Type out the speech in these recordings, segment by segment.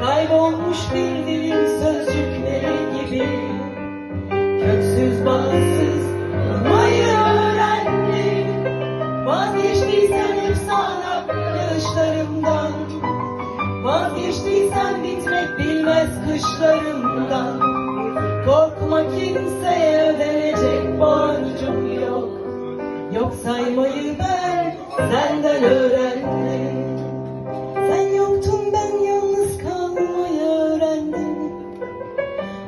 Kaybolmuş bir dilin sözcükleri gibi Köksüz bağımsız durmayı öğrendim. Vazgeçtiysen hep sağanak yağışlarımdan Vazgeçtiysen bitmek bilmez kışlarımdan. Korkma kimseye saymayı ben senden öğrendim. Sen yoktun ben yalnız kalmayı öğrendim.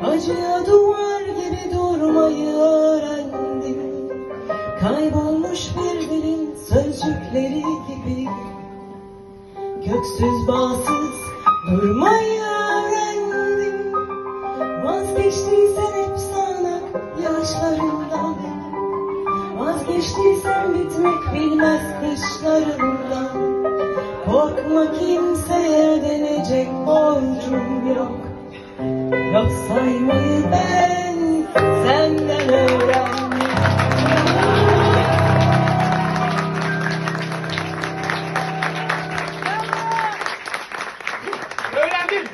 Acıya duvar gibi durmayı öğrendim. Kaybolmuş bir dilin sözcükleri gibi. Göksüz bağsız durmayı öğrendim. Vazgeçtiysen hep sağanak yağışlarından Vazgeçtiysen gitmek bilmez kışlarından Korkma kimseye denecek borcum yok. Yok saymayı ben senden öğren Öğrendim.